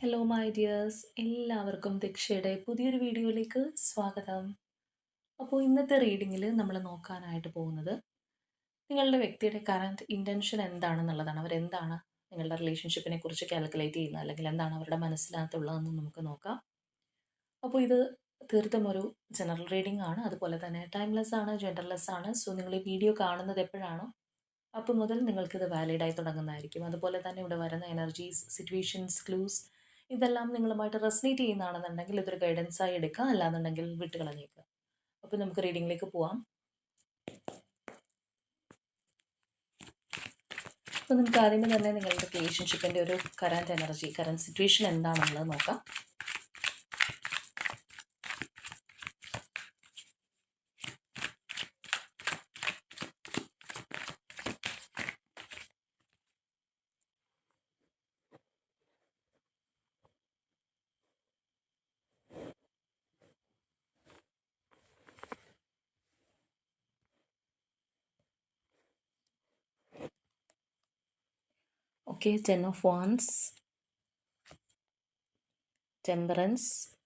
Hello my dears എല്ലാവർക്കും ദക്ഷയുടെ പുതിയൊരു വീഡിയോയിലേക്ക് സ്വാഗതം. അപ്പോൾ ഇന്നത്തെ റീഡിങ്ങിൽ നമ്മൾ നോക്കാനായിട്ട് പോകുന്നത് നിങ്ങളുടെ വ്യക്തിയുടെ കറന്റ് ഇന്റൻഷൻ എന്താണെന്നുള്ളതാണ്. അവരെന്താണ് നിങ്ങളുടെ റിലേഷൻഷിപ്പിനെ കുറിച്ച് കാൽക്കുലേറ്റ് ചെയ്യുന്നത്? അല്ലെങ്കിൽ എന്താണ് അവരുടെ മനസ്സിനകത്തുള്ളതെന്ന് നമുക്ക് നോക്കാം. അപ്പോൾ ഇത് തീർത്തും ഒരു ജനറൽ റീഡിംഗ് ആണ്. അതുപോലെ തന്നെ ടൈംലെസ് ആണ് ജെൻഡർലെസ് ആണ്. സോ നിങ്ങൾ ഈ വീഡിയോ കാണുന്നത് എപ്പോഴാണോ അപ്പോൾ മുതൽ നിങ്ങൾക്കിത് വാലിഡായി തുടങ്ങുന്നതായിരിക്കും. അതുപോലെ തന്നെ ഇവിടെ വരുന്ന എനർജീസ് സിറ്റുവേഷൻസ് ക്ലൂസ് ഇതെല്ലാം നിങ്ങളുമായിട്ട് റെസനേറ്റ് ചെയ്യുന്നതാണെന്നുണ്ടെങ്കിൽ ഇതൊരു ഗൈഡൻസ് ആയി എടുക്കുക. അല്ലാന്നുണ്ടെങ്കിൽ വിട്ടുകളഞ്ഞേക്കുക. അപ്പോൾ നമുക്ക് റീഡിങ്ങിലേക്ക് പോവാം. അപ്പോൾ നമുക്ക് ആദ്യമേ തന്നെ നിങ്ങളുടെ റിലേഷൻഷിപ്പിന്റെ ഒരു കറന്റ് എനർജി കറന്റ് സിറ്റുവേഷൻ എന്താണെന്നുള്ളത് നോക്കാം. Okay, Ten of Wands, Temperance,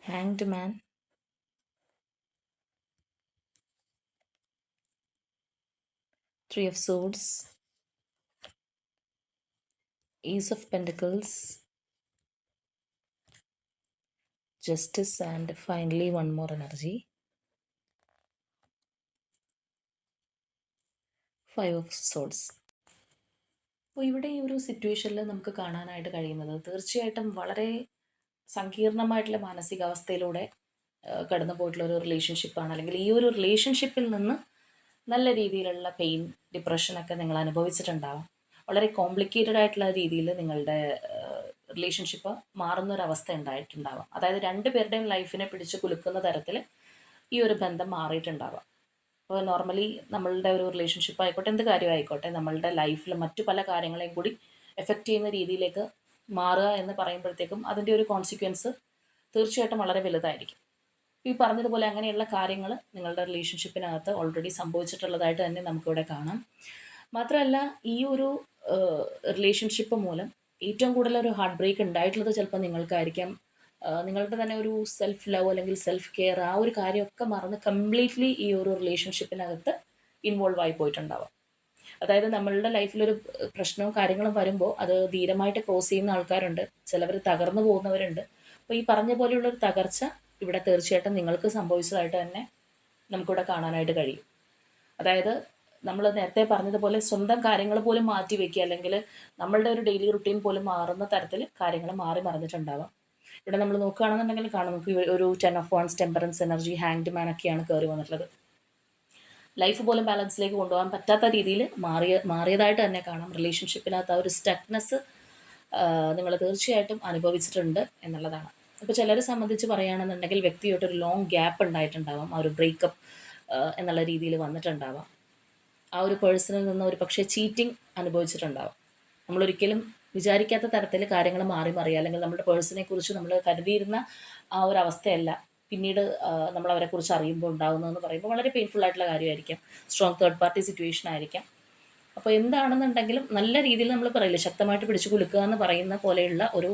Hanged Man, Three of Swords, Ace of Pentacles, Justice, and finally one more energy. Five of swords അപ്പോൾ ഇവിടെ ഈ ഒരു സിറ്റുവേഷനിൽ നമുക്ക് കാണാനായിട്ട് കഴിയുന്നത് തീർച്ചയായിട്ടും വളരെ സങ്കീർണമായിട്ടുള്ള മാനസികാവസ്ഥയിലൂടെ കടന്നു പോയിട്ടുള്ള ഒരു റിലേഷൻഷിപ്പാണ് അല്ലെങ്കിൽ ഈ ഒരു റിലേഷൻഷിപ്പിൽ നിന്ന് നല്ല രീതിയിലുള്ള പെയിൻ ഡിപ്രഷനൊക്കെ നിങ്ങൾ അനുഭവിച്ചിട്ടുണ്ടാവാം. വളരെ കോംപ്ലിക്കേറ്റഡ് ആയിട്ടുള്ള രീതിയിൽ നിങ്ങളുടെ റിലേഷൻഷിപ്പ് മാറുന്ന ഒരു അവസ്ഥ ഉണ്ടായിട്ടുണ്ടാവാം. അതായത് രണ്ട് പേരുടെയും ലൈഫിനെ പിടിച്ച് കുലുക്കുന്ന തരത്തിൽ ഈ ഒരു ബന്ധം മാറിയിട്ടുണ്ടാവാം. അപ്പോൾ നോർമലി നമ്മളുടെ ഒരു റിലേഷൻഷിപ്പ് ആയിക്കോട്ടെ എന്ത് കാര്യമായിക്കോട്ടെ നമ്മളുടെ ലൈഫിൽ മറ്റു പല കാര്യങ്ങളെയും കൂടി എഫക്റ്റ് ചെയ്യുന്ന രീതിയിലേക്ക് മാറുക എന്ന് പറയുമ്പോഴത്തേക്കും അതിന്റെ ഒരു കോൺസിക്വൻസ് തീർച്ചയായിട്ടും വളരെ വലുതായിരിക്കും. ഈ പറഞ്ഞതുപോലെ അങ്ങനെയുള്ള കാര്യങ്ങൾ നിങ്ങളുടെ റിലേഷൻഷിപ്പിനകത്ത് ഓൾറെഡി സംഭവിച്ചിട്ടുള്ളതായിട്ട് തന്നെ നമുക്കിവിടെ കാണാം. മാത്രമല്ല ഈ ഒരു റിലേഷൻഷിപ്പ് മൂലം ഏറ്റവും കൂടുതൽ ഒരു ഹാർട്ട് ബ്രേക്ക് ഉണ്ടായിട്ടുള്ളത് ചിലപ്പോൾ നിങ്ങൾക്കായിരിക്കാം. നിങ്ങളുടെ തന്നെ ഒരു സെൽഫ് ലവ് അല്ലെങ്കിൽ സെൽഫ് കെയർ ആ ഒരു കാര്യമൊക്കെ മറന്ന് കംപ്ലീറ്റ്ലി ഈ ഒരു റിലേഷൻഷിപ്പിനകത്ത് ഇൻവോൾവ് ആയി പോയിട്ടുണ്ടാവാം. അതായത് നമ്മളുടെ ലൈഫിലൊരു പ്രശ്നവും കാര്യങ്ങളും വരുമ്പോൾ അത് ധീരമായിട്ട് ക്രോസ് ചെയ്യുന്ന ആൾക്കാരുണ്ട് ചിലവർ തകർന്നു പോകുന്നവരുണ്ട്. അപ്പോൾ ഈ പറഞ്ഞ പോലെയുള്ള ഒരു തകർച്ച ഇവിടെ തീർച്ചയായിട്ടും നിങ്ങൾക്ക് സംഭവിച്ചതായിട്ട് തന്നെ നമുക്കിവിടെ കാണാനായിട്ട് കഴിയും. അതായത് നമ്മൾ നേരത്തെ പറഞ്ഞതുപോലെ സ്വന്തം കാര്യങ്ങൾ പോലും മാറ്റി വയ്ക്കുക അല്ലെങ്കിൽ നമ്മളുടെ ഒരു ഡെയിലി റുട്ടീൻ പോലും മാറുന്ന തരത്തിൽ കാര്യങ്ങൾ മാറി മറിഞ്ഞിട്ടുണ്ടാവാം. ഇവിടെ നമ്മൾ നോക്കുകയാണെന്നുണ്ടെങ്കിൽ കാണാം. നമുക്ക് ഒരു ten of wands temperance energy hanged man ഒക്കെയാണ് കയറി വന്നിട്ടുള്ളത്. ലൈഫ് പോലും ബാലൻസിലേക്ക് കൊണ്ടുപോകാൻ പറ്റാത്ത രീതിയിൽ മാറിയ മാറിയതായിട്ട് തന്നെ കാണാം. റിലേഷൻഷിപ്പിനകത്ത് ആ ഒരു സ്റ്റക്നെസ് നിങ്ങൾ തീർച്ചയായിട്ടും അനുഭവിച്ചിട്ടുണ്ട് എന്നുള്ളതാണ്. അപ്പോൾ ചിലരെ സംബന്ധിച്ച് പറയുകയാണെന്നുണ്ടെങ്കിൽ വ്യക്തിയായിട്ടൊരു ലോങ് ഗ്യാപ്പ് ഉണ്ടായിട്ടുണ്ടാവാം. ആ ഒരു ബ്രേക്കപ്പ് എന്നുള്ള രീതിയിൽ വന്നിട്ടുണ്ടാവാം. ആ ഒരു പേഴ്സണിൽ നിന്ന് ഒരു പക്ഷേ ചീറ്റിംഗ് അനുഭവിച്ചിട്ടുണ്ടാവാം. നമ്മളൊരിക്കലും വിചാരിക്കാത്ത തരത്തിൽ കാര്യങ്ങൾ മാറി മറിയുക അല്ലെങ്കിൽ നമ്മുടെ പേഴ്സണെ കുറിച്ച് നമ്മൾ കരുതിയിരുന്ന ആ ഒരു അവസ്ഥയല്ല പിന്നീട് നമ്മൾ അവരെ കുറിച്ച് അറിയുമ്പോൾ ഉണ്ടാകുന്നതെന്ന് പറയുമ്പോൾ വളരെ പെയിൻഫുൾ ആയിട്ടുള്ള കാര്യമായിരിക്കാം. സ്ട്രോങ് തേർഡ് പാർട്ടി സിറ്റുവേഷൻ ആയിരിക്കാം. അപ്പോൾ എന്താണെന്നുണ്ടെങ്കിലും നല്ല രീതിയിൽ നമ്മൾ പറയില്ല ശക്തമായിട്ട് പിടിച്ചു കൊടുക്കുക എന്ന് പറയുന്ന പോലെയുള്ള ഒരു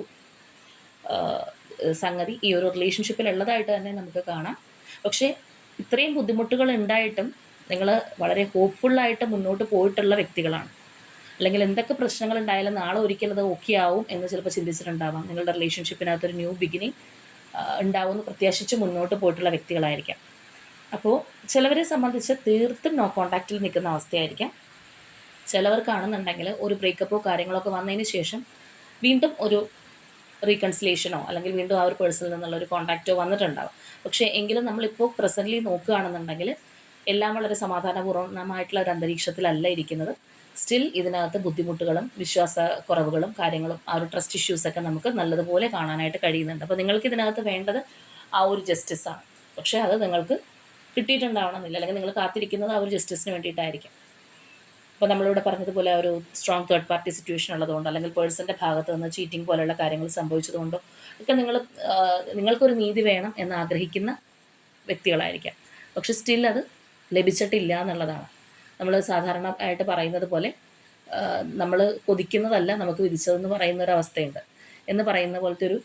സംഗതി ഈ ഒരു റിലേഷൻഷിപ്പിൽ ഉള്ളതായിട്ട് തന്നെ നമുക്ക് കാണാം. പക്ഷേ ഇത്രയും ബുദ്ധിമുട്ടുകൾ ഉണ്ടായിട്ടും നിങ്ങൾ വളരെ ഹോപ്പ്ഫുള്ളായിട്ട് മുന്നോട്ട് പോയിട്ടുള്ള വ്യക്തികളാണ്. അല്ലെങ്കിൽ എന്തൊക്കെ പ്രശ്നങ്ങൾ ഉണ്ടായാലും നാളെ ഒരിക്കലും അത് ഓക്കെ ആവും എന്ന് ചിലപ്പോൾ ചിന്തിച്ചിട്ടുണ്ടാവാം. നിങ്ങളുടെ റിലേഷൻഷിപ്പിനകത്തൊരു ന്യൂ ബിഗിനിങ് ഉണ്ടാവുമെന്ന് പ്രത്യാശിച്ച് മുന്നോട്ട് പോയിട്ടുള്ള വ്യക്തികളായിരിക്കാം. അപ്പോൾ ചിലവരെ സംബന്ധിച്ച് തീർത്തും നോ കോണ്ടാക്റ്റിൽ നിൽക്കുന്ന അവസ്ഥയായിരിക്കാം. ചിലവർ കാണുന്നുണ്ടെങ്കിൽ ഒരു ബ്രേക്കപ്പോ കാര്യങ്ങളോ ഒക്കെ വന്നതിന് ശേഷം വീണ്ടും ഒരു റീകൺസിലേഷനോ അല്ലെങ്കിൽ വീണ്ടും ആ ഒരു പേഴ്സണിൽ നിന്നുള്ള ഒരു കോണ്ടാക്റ്റോ വന്നിട്ടുണ്ടാവും. പക്ഷേ എങ്കിലും നമ്മളിപ്പോൾ പ്രസന്റ്ലി നോക്കുകയാണെന്നുണ്ടെങ്കിൽ എല്ലാം വളരെ സമാധാനപൂർണമായിട്ടുള്ള ഒരു അന്തരീക്ഷത്തിലല്ല ഇരിക്കുന്നത്. സ്റ്റിൽ ഇതിനകത്ത് ബുദ്ധിമുട്ടുകളും വിശ്വാസ കുറവുകളും കാര്യങ്ങളും ആ ഒരു ട്രസ്റ്റ് ഇഷ്യൂസൊക്കെ നമുക്ക് നല്ലതുപോലെ കാണാനായിട്ട് കഴിയുന്നുണ്ട്. അപ്പോൾ നിങ്ങൾക്ക് ഇതിനകത്ത് വേണ്ടത് ആ ഒരു ജസ്റ്റിസാണ് പക്ഷേ അത് നിങ്ങൾക്ക് കിട്ടിയിട്ടുണ്ടാവണമെന്നില്ല. അല്ലെങ്കിൽ നിങ്ങൾ കാത്തിരിക്കുന്നത് ആ ഒരു ജസ്റ്റിസിന് വേണ്ടിയിട്ടായിരിക്കും. അപ്പോൾ നമ്മളിവിടെ പറഞ്ഞതുപോലെ ഒരു സ്ട്രോങ് തേർഡ് പാർട്ടി സിറ്റുവേഷൻ ഉള്ളതുകൊണ്ട് അല്ലെങ്കിൽ പേഴ്സന്റെ ഭാഗത്ത് നിന്ന് ചീറ്റിംഗ് പോലെയുള്ള കാര്യങ്ങൾ സംഭവിച്ചതുകൊണ്ടോ ഒക്കെ നിങ്ങൾ നിങ്ങൾക്കൊരു നീതി വേണം എന്ന് ആഗ്രഹിക്കുന്ന വ്യക്തികളായിരിക്കാം. പക്ഷെ സ്റ്റിൽ അത് ലഭിച്ചിട്ടില്ല എന്നുള്ളതാണ്. നമ്മൾ സാധാരണ ആയിട്ട് പറയുന്നത് പോലെ നമ്മൾ കൊതിക്കുന്നതല്ല നമുക്ക് വിധിച്ചതെന്ന് പറയുന്ന ഒരു അവസ്ഥയുണ്ട് എന്ന് പറയുന്ന പോലത്തെ ഒരു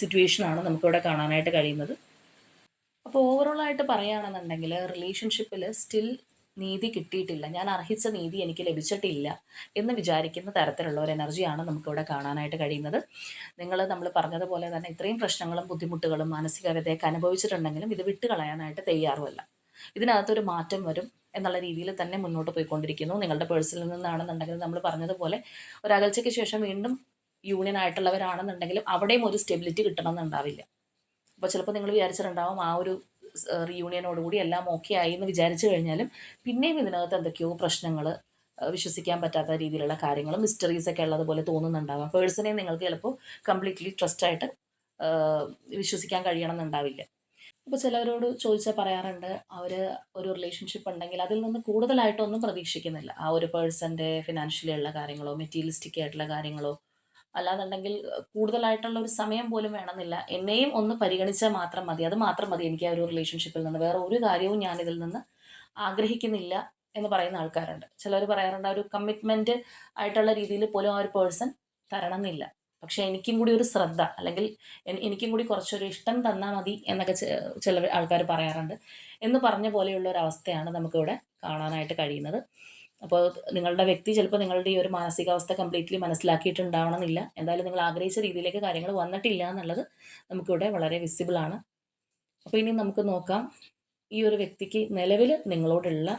സിറ്റുവേഷനാണ് നമുക്കിവിടെ കാണാനായിട്ട് കഴിയുന്നത്. അപ്പോൾ ഓവറോൾ ആയിട്ട് പറയുകയാണെന്നുണ്ടെങ്കിൽ റിലേഷൻഷിപ്പിൽ സ്റ്റിൽ നീതി കിട്ടിയിട്ടില്ല. ഞാൻ അർഹിച്ച നീതി എനിക്ക് ലഭിച്ചിട്ടില്ല എന്ന് വിചാരിക്കുന്ന തരത്തിലുള്ള ഒരു എനർജിയാണ് നമുക്കിവിടെ കാണാനായിട്ട് കഴിയുന്നത്. നിങ്ങൾ നമ്മൾ പറഞ്ഞതുപോലെ തന്നെ ഇത്രയും പ്രശ്നങ്ങളും ബുദ്ധിമുട്ടുകളും മാനസികതയൊക്കെ അനുഭവിച്ചിട്ടുണ്ടെങ്കിലും ഇത് വിട്ടുകളയാനായിട്ട് തയ്യാറുമല്ല. ഇതിനകത്തൊരു മാറ്റം വരും. എന്നുള്ള രീതിയിൽ തന്നെ മുന്നോട്ട് പോയിക്കൊണ്ടിരിക്കുന്നു. നിങ്ങളുടെ പേഴ്സിൽ നിന്നാണെന്നുണ്ടെങ്കിൽ നമ്മൾ പറഞ്ഞതുപോലെ ഒരകൽച്ചയ്ക്ക് ശേഷം വീണ്ടും യൂണിയൻ ആയിട്ടുള്ളവരാണെന്നുണ്ടെങ്കിലും അവിടെയും ഒരു സ്റ്റെബിലിറ്റി കിട്ടണമെന്നുണ്ടാവില്ല. അപ്പോൾ ചിലപ്പോൾ നിങ്ങൾ വിചാരിച്ചിട്ടുണ്ടാവും ആ ഒരു റീയൂണിയനോടുകൂടി എല്ലാം ഓക്കെ ആയി എന്ന് വിചാരിച്ചു കഴിഞ്ഞാലും പിന്നെയും ഇതിനകത്ത് എന്തൊക്കെയോ പ്രശ്നങ്ങൾ വിശ്വസിക്കാൻ പറ്റാത്ത രീതിയിലുള്ള കാര്യങ്ങൾ മിസ്റ്ററീസ് ഒക്കെ ഉള്ളതുപോലെ തോന്നുന്നുണ്ടാവാം. പേഴ്സണെ നിങ്ങൾക്ക് ചിലപ്പോൾ കംപ്ലീറ്റ്ലി ട്രസ്റ്റായിട്ട് വിശ്വസിക്കാൻ കഴിയണം അപ്പോൾ ചിലവരോട് ചോദിച്ചാൽ പറയാറുണ്ട് അവർ ഒരു റിലേഷൻഷിപ്പ് ഉണ്ടെങ്കിൽ അതിൽ നിന്ന് കൂടുതലായിട്ടൊന്നും പ്രതീക്ഷിക്കുന്നില്ല. ആ ഒരു പേഴ്സന്റെ ഫിനാൻഷ്യലി ഉള്ള കാര്യങ്ങളോ മെറ്റീരിയലിസ്റ്റിക് ആയിട്ടുള്ള കാര്യങ്ങളോ അല്ലാന്നുണ്ടെങ്കിൽ കൂടുതലായിട്ടുള്ള ഒരു സമയം പോലും വേണമെന്നില്ല. എന്നെയും ഒന്ന് പരിഗണിച്ചാൽ മാത്രം മതി. അത് മാത്രം മതി എനിക്ക് ആ ഒരു റിലേഷൻഷിപ്പിൽ നിന്ന്. വേറെ ഒരു കാര്യവും ഞാൻ ഇതിൽ നിന്ന് ആഗ്രഹിക്കുന്നില്ല എന്ന് പറയുന്ന ആൾക്കാരുണ്ട്. ചിലർ പറയാറുണ്ട് ആ ഒരു കമ്മിറ്റ്മെന്റ് ആയിട്ടുള്ള രീതിയിൽ പോലും ആ ഒരു പേഴ്സൺ തരണമെന്നില്ല. പക്ഷേ എനിക്കും കൂടി ഒരു ശ്രദ്ധ അല്ലെങ്കിൽ എനിക്കും കൂടി കുറച്ചൊരു ഇഷ്ടം തന്നാൽ മതി എന്നൊക്കെ ചില ആൾക്കാർ പറയാറുണ്ട്. എന്ന് പറഞ്ഞ പോലെയുള്ള ഒരു അവസ്ഥയാണ് നമുക്കിവിടെ കാണാനായിട്ട് കഴിയുന്നത്. അപ്പോൾ നിങ്ങളുടെ വ്യക്തി ചിലപ്പോൾ നിങ്ങളുടെ ഈ ഒരു മാനസികാവസ്ഥ കംപ്ലീറ്റ്ലി മനസ്സിലാക്കിയിട്ടുണ്ടാവണമെന്നില്ല. എന്തായാലും നിങ്ങൾ ആഗ്രഹിച്ച രീതിയിലേക്ക് കാര്യങ്ങൾ വന്നിട്ടില്ല എന്നുള്ളത് നമുക്കിവിടെ വളരെ വിസിബിൾ ആണ്. അപ്പോൾ ഇനി നമുക്ക് നോക്കാം. ഈ ഒരു വ്യക്തിക്ക് നിലവിൽ നിങ്ങളോടുള്ള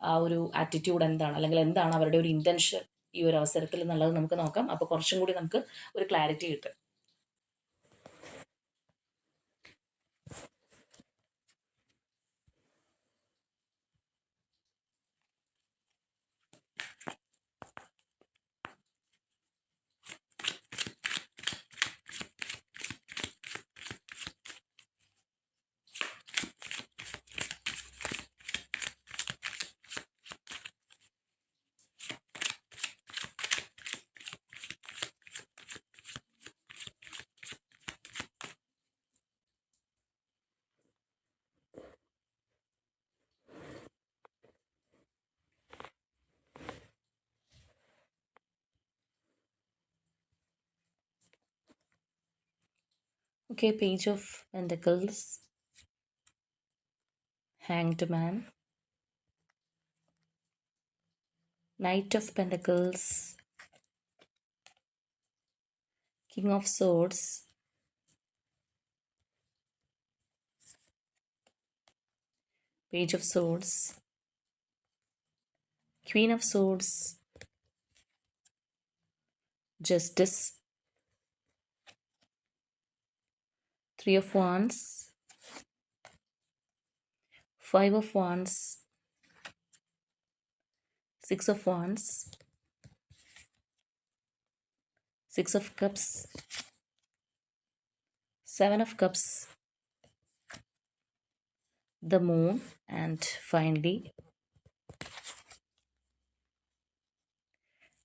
ആ ഒരു ആറ്റിറ്റ്യൂഡ് എന്താണ്? അല്ലെങ്കിൽ എന്താണ് അവരുടെ ഒരു ഇന്റൻഷൻ ഈ ഒരു അവസരത്തിൽ എന്നുള്ളത് നമുക്ക് നോക്കാം. അപ്പോൾ കുറച്ചും കൂടി നമുക്ക് ഒരു ക്ലാരിറ്റി കിട്ടും. Okay, Page of Pentacles, Hanged Man, Knight of Pentacles, King of Swords, Page of Swords, Queen of Swords, Justice, Three of Wands, Five of Wands, Six of Wands, Six of Cups, Seven of Cups, the Moon, and finally,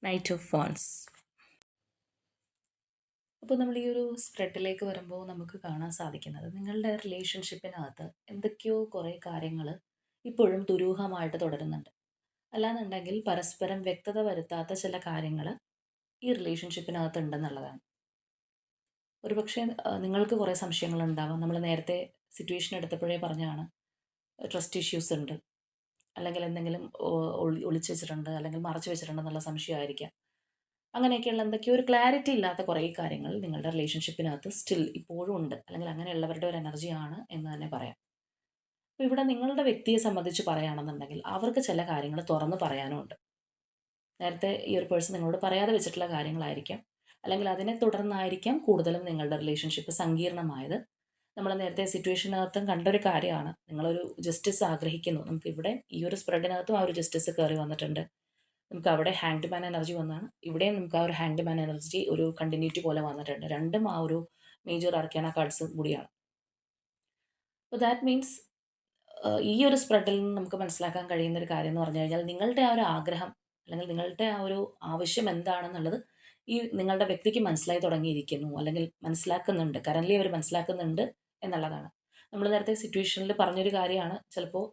Knight of Wands. അപ്പോൾ നമ്മൾ ഈ ഒരു സ്പ്രെഡിലേക്ക് വരുമ്പോൾ നമുക്ക് കാണാൻ സാധിക്കുന്നത് നിങ്ങളുടെ റിലേഷൻഷിപ്പിനകത്ത് എന്തൊക്കെയോ കുറേ കാര്യങ്ങൾ ഇപ്പോഴും ദുരൂഹമായിട്ട് തുടരുന്നുണ്ട്. അല്ലാന്നുണ്ടെങ്കിൽ പരസ്പരം വ്യക്തത വരുത്താത്ത ചില കാര്യങ്ങൾ ഈ റിലേഷൻഷിപ്പിനകത്ത് ഉണ്ടെന്നുള്ളതാണ്. ഒരുപക്ഷെ നിങ്ങൾക്ക് കുറേ സംശയങ്ങൾ സംശയങ്ങളുണ്ടാവാം. നമ്മൾ നേരത്തെ സിറ്റുവേഷൻ എടുത്തപ്പോഴേ പറഞ്ഞാണ് ട്രസ്റ്റ് ഇഷ്യൂസ് ഉണ്ട്. അല്ലെങ്കിൽ എന്തെങ്കിലും ഒളിച്ചു വെച്ചിട്ടുണ്ട് അല്ലെങ്കിൽ മറച്ചു വെച്ചിട്ടുണ്ടെന്നുള്ള സംശയമായിരിക്കാം. അങ്ങനെയൊക്കെയുള്ള എന്തൊക്കെയോ ഒരു ക്ലാരിറ്റി ഇല്ലാത്ത കുറേ കാര്യങ്ങൾ നിങ്ങളുടെ റിലേഷൻഷിപ്പിനകത്ത് സ്റ്റിൽ ഇപ്പോഴും ഉണ്ട്. അല്ലെങ്കിൽ അങ്ങനെയുള്ളവരുടെ ഒരു എനർജിയാണ് എന്ന് തന്നെ പറയാം. അപ്പോൾ ഇവിടെ നിങ്ങളുടെ വ്യക്തിയെ സംബന്ധിച്ച് പറയുകയാണെന്നുണ്ടെങ്കിൽ അവർക്ക് ചില കാര്യങ്ങൾ തുറന്ന് പറയാനും ഉണ്ട് നേരത്തെ ഈ ഒരു പേഴ്സൺ നിങ്ങളോട് പറയാതെ വെച്ചിട്ടുള്ള കാര്യങ്ങളായിരിക്കാം. അല്ലെങ്കിൽ അതിനെ തുടർന്നായിരിക്കാം കൂടുതലും നിങ്ങളുടെ റിലേഷൻഷിപ്പ് സങ്കീർണമായത്. നമ്മൾ നേരത്തെ സിറ്റുവേഷനകത്തും കണ്ടൊരു കാര്യമാണ്. നിങ്ങളൊരു ജസ്റ്റിസ് ആഗ്രഹിക്കുന്നു. നമുക്ക് ഇവിടെ ഈ ഒരു സ്പ്രെഡിനകത്തും ആ ഒരു ജസ്റ്റിസ് കയറി വന്നിട്ടുണ്ട്. നമുക്ക് അവിടെ ഹാൻഡ് മാൻ എനർജി വന്നാണ്. ഇവിടെയും നമുക്ക് ആ ഒരു ഹാൻഡ് മാൻ എനർജി ഒരു കണ്ടിന്യൂറ്റി പോലെ വന്നിട്ടുണ്ട്. രണ്ടും ആ ഒരു മേജർ അർക്കാന കാർഡ്സ് കൂടിയാണ്. അപ്പോൾ ദാറ്റ് മീൻസ് ഈ ഒരു സ്പ്രെഡിൽ നിന്ന് നമുക്ക് മനസ്സിലാക്കാൻ കഴിയുന്ന ഒരു കാര്യം എന്ന് പറഞ്ഞു കഴിഞ്ഞാൽ നിങ്ങളുടെ ആ ഒരു ആഗ്രഹം അല്ലെങ്കിൽ നിങ്ങളുടെ ആ ഒരു ആവശ്യം എന്താണെന്നുള്ളത് ഈ നിങ്ങളുടെ വ്യക്തിക്ക് മനസ്സിലായി തുടങ്ങിയിരിക്കുന്നു അല്ലെങ്കിൽ മനസ്സിലാക്കുന്നുണ്ട്. കറന്റ്ലി അവർ മനസ്സിലാക്കുന്നുണ്ട് എന്നുള്ളതാണ്. നമ്മൾ നേരത്തെ സിറ്റുവേഷനിൽ പറഞ്ഞൊരു കാര്യമാണ്. ചിലപ്പോൾ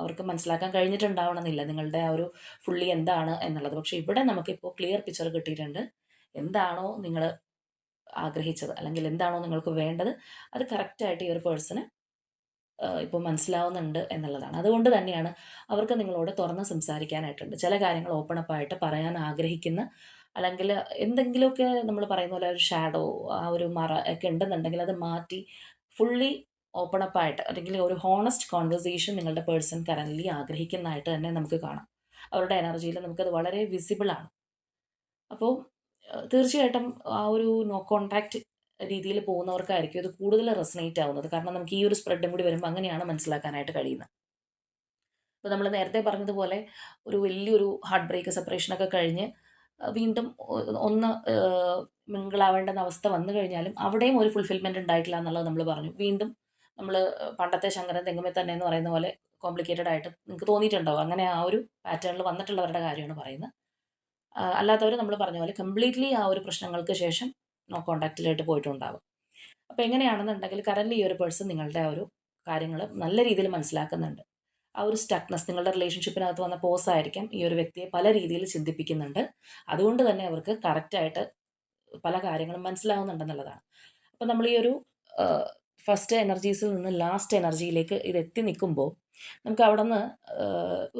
അവർക്ക് മനസ്സിലാക്കാൻ കഴിഞ്ഞിട്ടുണ്ടാവണമെന്നില്ല. നിങ്ങളുടെ ആ ഒരു ഫുള്ളി എന്താണ് എന്നുള്ളത്. പക്ഷേ ഇവിടെ നമുക്കിപ്പോൾ ക്ലിയർ പിക്ചർ കിട്ടിയിട്ടുണ്ട്. എന്താണോ നിങ്ങൾ ആഗ്രഹിച്ചത് അല്ലെങ്കിൽ എന്താണോ നിങ്ങൾക്ക് വേണ്ടത് അത് കറക്റ്റായിട്ട് ഈ ഒരു പേഴ്സണ് ഇപ്പോൾ മനസ്സിലാവുന്നുണ്ട് എന്നുള്ളതാണ്. അതുകൊണ്ട് തന്നെയാണ് അവർക്ക് നിങ്ങളോട് തുറന്ന് സംസാരിക്കാനായിട്ടുണ്ട്. ചില കാര്യങ്ങൾ ഓപ്പൺ അപ്പ് ആയിട്ട് പറയാൻ ആഗ്രഹിക്കുന്ന അല്ലെങ്കിൽ എന്തെങ്കിലുമൊക്കെ നമ്മൾ പറയുന്ന പോലെ ഒരു ഷാഡോ ആ ഒരു മറ ഒക്കെ ഉണ്ടെന്നുണ്ടെങ്കിൽ അത് മാറ്റി ഫുള്ളി ഓപ്പൺ അപ്പ് ആയിട്ട് അല്ലെങ്കിൽ ഒരു ഹോണസ്റ്റ് കോൺവെർസേഷൻ നിങ്ങളുടെ പേഴ്സൺ കറന്റ്ലി ആഗ്രഹിക്കുന്നതായിട്ട് തന്നെ നമുക്ക് കാണാം. അവരുടെ എനർജിയിൽ നമുക്കത് വളരെ വിസിബിളാണ് അപ്പോൾ തീർച്ചയായിട്ടും ആ ഒരു നോ കോൺടാക്റ്റ് രീതിയിൽ പോകുന്നവർക്കായിരിക്കും ഇത് കൂടുതൽ റെസനേറ്റ് ആവുന്നത്. കാരണം നമുക്ക് ഈ ഒരു സ്പ്രെഡും കൂടി വരുമ്പോൾ അങ്ങനെയാണ് മനസ്സിലാക്കാനായിട്ട് കഴിയുന്നത്. അപ്പോൾ നമ്മൾ നേരത്തെ പറഞ്ഞതുപോലെ ഒരു വലിയൊരു ഹാർട്ട് ബ്രേക്ക് സെപ്പറേഷനൊക്കെ കഴിഞ്ഞ് വീണ്ടും ഒന്ന് മിങ്കിളാവേണ്ടുന്ന അവസ്ഥ വന്നു കഴിഞ്ഞാലും അവിടെയും ഒരു ഫുൾഫിൽമെന്റ് ഉണ്ടായിട്ടില്ല എന്നുള്ളത് നമ്മൾ പറഞ്ഞു. വീണ്ടും നമ്മൾ പണ്ടത്തെ ശങ്കരൻ തെങ്ങുമേ തന്നെ എന്ന് പറയുന്ന പോലെ കോംപ്ലിക്കേറ്റഡ് ആയിട്ട് നിങ്ങൾക്ക് തോന്നിയിട്ടുണ്ടോ? അങ്ങനെ ആ ഒരു പാറ്റേണിൽ വന്നിട്ടുള്ളവരുടെ കാര്യമാണ് പറയുന്നത്. അല്ലാത്തവർ നമ്മൾ പറഞ്ഞ പോലെ കംപ്ലീറ്റ്ലി ആ ഒരു പ്രശ്നങ്ങൾക്ക് ശേഷം നോ കോണ്ടാക്റ്റിലായിട്ട് പോയിട്ടുണ്ടാവും. അപ്പോൾ എങ്ങനെയാണെന്നുണ്ടെങ്കിൽ കറൻലി ഈ ഒരു പേഴ്സൺ നിങ്ങളുടെ ആ ഒരു കാര്യങ്ങൾ നല്ല രീതിയിൽ മനസ്സിലാക്കുന്നുണ്ട്. ആ ഒരു സ്റ്റക്നെസ് നിങ്ങളുടെ റിലേഷൻഷിപ്പിനകത്ത് വന്ന പോസ് ആയിരിക്കാം. ഈ ഒരു വ്യക്തിയെ പല രീതിയിൽ ചിന്തിപ്പിക്കുന്നുണ്ട്. അതുകൊണ്ട് തന്നെ അവർക്ക് കറക്റ്റായിട്ട് പല കാര്യങ്ങളും മനസ്സിലാവുന്നുണ്ടെന്നുള്ളതാണ്. അപ്പോൾ നമ്മൾ ഈ ഒരു ഫസ്റ്റ് എനർജീസിൽ നിന്ന് ലാസ്റ്റ് എനർജിയിലേക്ക് ഇത് എത്തി നിൽക്കുമ്പോൾ നമുക്ക് അവിടെ നിന്ന്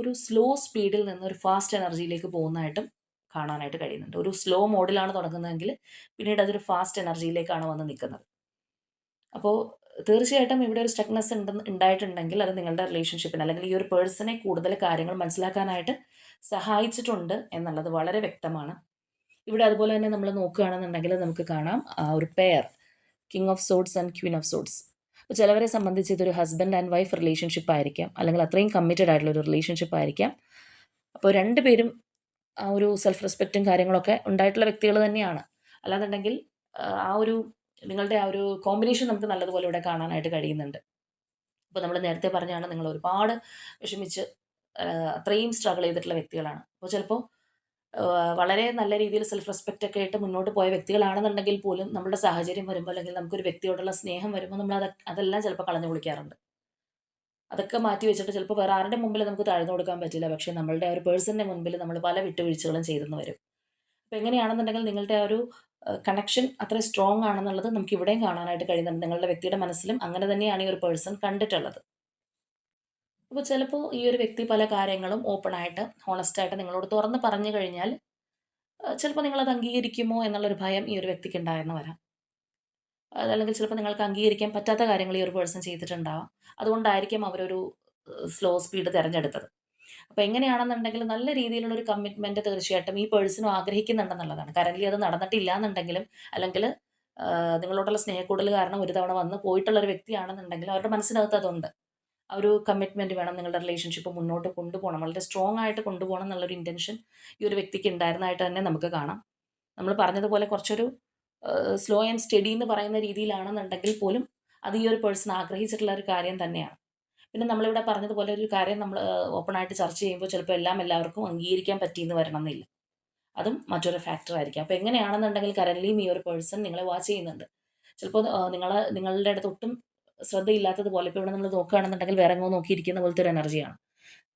ഒരു സ്ലോ സ്പീഡിൽ നിന്ന് ഒരു ഫാസ്റ്റ് എനർജിയിലേക്ക് പോകുന്നതായിട്ടും കാണാനായിട്ട് കഴിയുന്നുണ്ട്. ഒരു സ്ലോ മോഡിലാണ് തുടങ്ങുന്നതെങ്കിൽ പിന്നീട് അതൊരു ഫാസ്റ്റ് എനർജിയിലേക്കാണ് വന്ന് നിൽക്കുന്നത്. അപ്പോൾ തീർച്ചയായിട്ടും ഇവിടെ ഒരു സ്റ്റക്നെസ് ഉണ്ട് ഉണ്ടായിട്ടുണ്ടെങ്കിൽ അത് നിങ്ങളുടെ റിലേഷൻഷിപ്പിന് അല്ലെങ്കിൽ ഈ ഒരു പേഴ്സണെ കൂടുതൽ കാര്യങ്ങൾ മനസ്സിലാക്കാനായിട്ട് സഹായിച്ചിട്ടുണ്ട് എന്നുള്ളത് വളരെ വ്യക്തമാണ്. ഇവിടെ അതുപോലെ തന്നെ നമ്മൾ നോക്കുകയാണെന്നുണ്ടെങ്കിൽ നമുക്ക് കാണാം ആ ഒരു pair king of swords and queen of swords അപ്പോൾ ചിലവരെ സംബന്ധിച്ച് ഇതൊരു ഹസ്ബൻഡ് ആൻഡ് വൈഫ് റിലേഷൻഷിപ്പ് ആയിരിക്കാം. അല്ലെങ്കിൽ അത്രയും കമ്മിറ്റഡ് ആയിട്ടുള്ള ഒരു റിലേഷൻഷിപ്പ് ആയിരിക്കാം. അപ്പോൾ രണ്ടുപേരും ആ ഒരു സെൽഫ് റെസ്പെക്റ്റും കാര്യങ്ങളൊക്കെ ഉണ്ടായിട്ടുള്ള വ്യക്തികൾ തന്നെയാണ്. അല്ലാന്നുണ്ടെങ്കിൽ ആ ഒരു നിങ്ങളുടെ ആ ഒരു കോമ്പിനേഷൻ നമുക്ക് നല്ലതുപോലെ ഇവിടെ കാണാനായിട്ട് കഴിയുന്നുണ്ട്. അപ്പോൾ നമ്മൾ നേരത്തെ പറഞ്ഞാണ് നിങ്ങൾ ഒരുപാട് വിഷമിച്ച് അത്രയും സ്ട്രഗിൾ ചെയ്തിട്ടുള്ള വ്യക്തികളാണ്. അപ്പോൾ ചിലപ്പോൾ വളരെ നല്ല രീതിയിൽ സെൽഫ് റെസ്പെക്റ്റ് ഒക്കെ ആയിട്ട് മുന്നോട്ട് പോയ വ്യക്തികളാണെന്നുണ്ടെങ്കിൽ പോലും നമ്മുടെ സാഹചര്യം വരുമ്പോൾ അല്ലെങ്കിൽ നമുക്കൊരു വ്യക്തിയോടുള്ള സ്നേഹം വരുമ്പോൾ നമ്മൾ അത് അതെല്ലാം ചിലപ്പോൾ കളഞ്ഞു കുളിക്കാറുണ്ട്. അതൊക്കെ മാറ്റി വെച്ചിട്ട് ചിലപ്പോൾ വേറെ ആരുടെ മുമ്പിൽ നമുക്ക് താഴ്ന്നു കൊടുക്കാൻ പറ്റില്ല. പക്ഷേ നമ്മളുടെ ഒരു പേഴ്സണിന്റെ മുമ്പിൽ നമ്മൾ പല വിട്ടുവീഴ്ചകളും ചെയ്തെന്ന് വരും. അപ്പോൾ എങ്ങനെയാണെന്നുണ്ടെങ്കിൽ നിങ്ങളുടെ ആ ഒരു കണക്ഷൻ അത്ര സ്ട്രോങ് ആണെന്നുള്ളത് നമുക്ക് ഇവിടെയും കാണാനായിട്ട് കഴിയുന്നുണ്ട്. നിങ്ങളുടെ വ്യക്തിയുടെ മനസ്സിലും അങ്ങനെ തന്നെയാണ് ഈ ഒരു പേഴ്സൺ കണ്ടിട്ടുള്ളത്. അപ്പോൾ ചിലപ്പോൾ ഈ ഒരു വ്യക്തി പല കാര്യങ്ങളും ഓപ്പണായിട്ട് ഹോണസ്റ്റായിട്ട് നിങ്ങളോട് തുറന്ന് പറഞ്ഞു കഴിഞ്ഞാൽ ചിലപ്പോൾ നിങ്ങളത് അംഗീകരിക്കുമോ എന്നുള്ളൊരു ഭയം ഈ ഒരു വ്യക്തിക്ക് ഉണ്ടായെന്ന് വരാം. അതല്ലെങ്കിൽ ചിലപ്പോൾ നിങ്ങൾക്ക് അംഗീകരിക്കാൻ പറ്റാത്ത കാര്യങ്ങൾ ഈ ഒരു പേഴ്സൺ ചെയ്തിട്ടുണ്ടാവാം. അതുകൊണ്ടായിരിക്കും അവരൊരു സ്ലോ സ്പീഡ് തിരഞ്ഞെടുത്തത്. അപ്പോൾ എങ്ങനെയാണെന്നുണ്ടെങ്കിൽ നല്ല രീതിയിലുള്ള ഒരു കമ്മിറ്റ്മെന്റ് തീർച്ചയായിട്ടും ഈ പേഴ്സണും ആഗ്രഹിക്കുന്നുണ്ടെന്നുള്ളതാണ്. കറന്റ് അത് നടന്നിട്ടില്ല എന്നുണ്ടെങ്കിലും അല്ലെങ്കിൽ നിങ്ങളോടുള്ള സ്നേഹക്കൂടൽ കാരണം ഒരു തവണ വന്ന് പോയിട്ടുള്ള ഒരു വ്യക്തിയാണെന്നുണ്ടെങ്കിൽ അവരുടെ മനസ്സിനകത്ത് അതുണ്ട്. ഒരു കമ്മിറ്റ്മെന്റ് വേണം നിങ്ങളുടെ റിലേഷൻഷിപ്പ് മുന്നോട്ട് കൊണ്ടുപോകണം. വളരെ സ്ട്രോങ് ആയിട്ട് കൊണ്ടുപോകണം എന്നുള്ളൊരു ഇന്റൻഷൻ ഈ ഒരു വ്യക്തിക്ക് ഉണ്ടായിരുന്നതായിട്ട് തന്നെ നമുക്ക് കാണാം. നമ്മൾ പറഞ്ഞതുപോലെ കുറച്ചൊരു സ്ലോ ആൻഡ് സ്റ്റഡി എന്ന് പറയുന്ന രീതിയിലാണെന്നുണ്ടെങ്കിൽ പോലും അത് ഈ ഒരു പേഴ്സൺ ആഗ്രഹിച്ചിട്ടുള്ള ഒരു കാര്യം തന്നെയാണ്. പിന്നെ നമ്മളിവിടെ പറഞ്ഞതുപോലെ ഒരു കാര്യം നമ്മൾ ഓപ്പൺ ആയിട്ട് ചർച്ച ചെയ്യുമ്പോൾ ചിലപ്പോൾ എല്ലാം എല്ലാവർക്കും അംഗീകരിക്കാൻ പറ്റിയെന്ന് വരണമെന്നില്ല അതും മറ്റൊരു ഫാക്ടർ ആയിരിക്കും. അപ്പോൾ എങ്ങനെയാണെന്നുണ്ടെങ്കിൽ കറൻലിയും ഈ ഒരു പേഴ്സൺ നിങ്ങളെ വാച്ച് ചെയ്യുന്നുണ്ട്. ചിലപ്പോൾ നിങ്ങൾ നിങ്ങളുടെ അടുത്ത് ഒട്ടും ശ്രദ്ധയില്ലാത്തതുപോലെ ഇപ്പോൾ ഇവിടെ നമ്മൾ നോക്കുകയാണെന്നുണ്ടെങ്കിൽ വേറെ എങ്ങോ നോക്കിയിരിക്കുന്ന പോലത്തെ ഒരു എനർജിയാണ്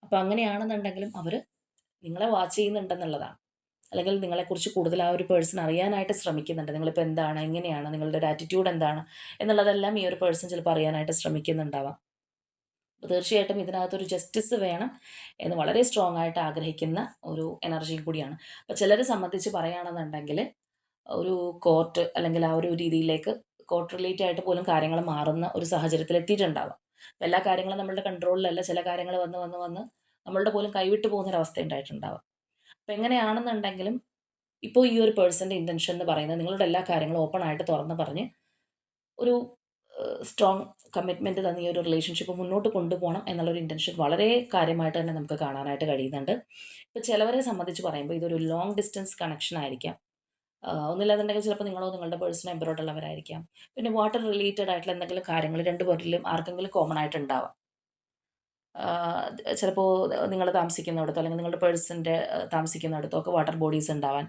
അപ്പോൾ അങ്ങനെയാണെന്നുണ്ടെങ്കിലും അവർ നിങ്ങളെ വാച്ച് ചെയ്യുന്നുണ്ടെന്നുള്ളതാണ്. അല്ലെങ്കിൽ നിങ്ങളെക്കുറിച്ച് കൂടുതൽ ആ ഒരു പേഴ്സൺ അറിയാനായിട്ട് ശ്രമിക്കുന്നുണ്ട്. നിങ്ങളിപ്പോൾ എന്താണ് എങ്ങനെയാണ് നിങ്ങളുടെ ഒരു ആറ്റിറ്റ്യൂഡ് എന്താണ് എന്നുള്ളതെല്ലാം ഈ ഒരു പേഴ്സൺ ചിലപ്പോൾ അറിയാനായിട്ട് ശ്രമിക്കുന്നുണ്ടാവാം. അപ്പോൾ തീർച്ചയായിട്ടും ഇതിനകത്തൊരു ജസ്റ്റിസ് വേണം എന്ന് വളരെ സ്ട്രോങ് ആയിട്ട് ആഗ്രഹിക്കുന്ന ഒരു എനർജിയും കൂടിയാണ്. അപ്പോൾ ചിലരെ സംബന്ധിച്ച് പറയുകയാണെന്നുണ്ടെങ്കിൽ ഒരു കോർട്ട് അല്ലെങ്കിൽ ആ ഒരു രീതിയിലേക്ക് കോർട്ട് റിലേറ്റ് ആയിട്ട് പോലും കാര്യങ്ങൾ മാറുന്ന ഒരു സാഹചര്യത്തിൽ എത്തിയിട്ടുണ്ടാവാം. എല്ലാ കാര്യങ്ങളും നമ്മളുടെ കൺട്രോളിലല്ല ചില കാര്യങ്ങൾ വന്ന് വന്ന് വന്ന് നമ്മളുടെ പോലും കൈവിട്ട് പോകുന്നൊരവസ്ഥ ഉണ്ടായിട്ടുണ്ടാവാം. അപ്പോൾ എങ്ങനെയാണെന്നുണ്ടെങ്കിലും ഇപ്പോൾ ഈ ഒരു പേഴ്സന്റെ ഇന്റൻഷൻ എന്ന് പറയുന്നത് നിങ്ങളുടെ എല്ലാ കാര്യങ്ങളും ഓപ്പൺ ആയിട്ട് തുറന്ന് പറഞ്ഞ് ഒരു സ്ട്രോങ് കമ്മിറ്റ്മെന്റ് തന്നെ ഈ ഒരു റിലേഷൻഷിപ്പ് മുന്നോട്ട് കൊണ്ടുപോകണം എന്നുള്ളൊരു ഇന്റൻഷൻ വളരെ കാര്യമായിട്ട് തന്നെ നമുക്ക് കാണാനായിട്ട് കഴിയുന്നുണ്ട്. ഇപ്പോൾ ചിലവരെ സംബന്ധിച്ച് പറയുമ്പോൾ ഇതൊരു ലോങ് ഡിസ്റ്റൻസ് കണക്ഷൻ ആയിരിക്കാം. ഒന്നില്ലാന്നുണ്ടെങ്കിൽ ചിലപ്പോൾ നിങ്ങളോ നിങ്ങളുടെ പേഴ്സണോ എബ്രോഡുള്ളവരായിരിക്കാം പിന്നെ വാട്ടർ റിലേറ്റഡ് ആയിട്ടുള്ള എന്തെങ്കിലും കാര്യങ്ങൾ രണ്ട് പേരിലും ആർക്കെങ്കിലും കോമൺ ആയിട്ട് ഉണ്ടാവാം. ചിലപ്പോൾ നിങ്ങൾ താമസിക്കുന്നിടത്തോ അല്ലെങ്കിൽ നിങ്ങളുടെ പേഴ്സന്റെ താമസിക്കുന്നിടത്തോ ഒക്കെ വാട്ടർ ബോഡീസ് ഉണ്ടാവാൻ.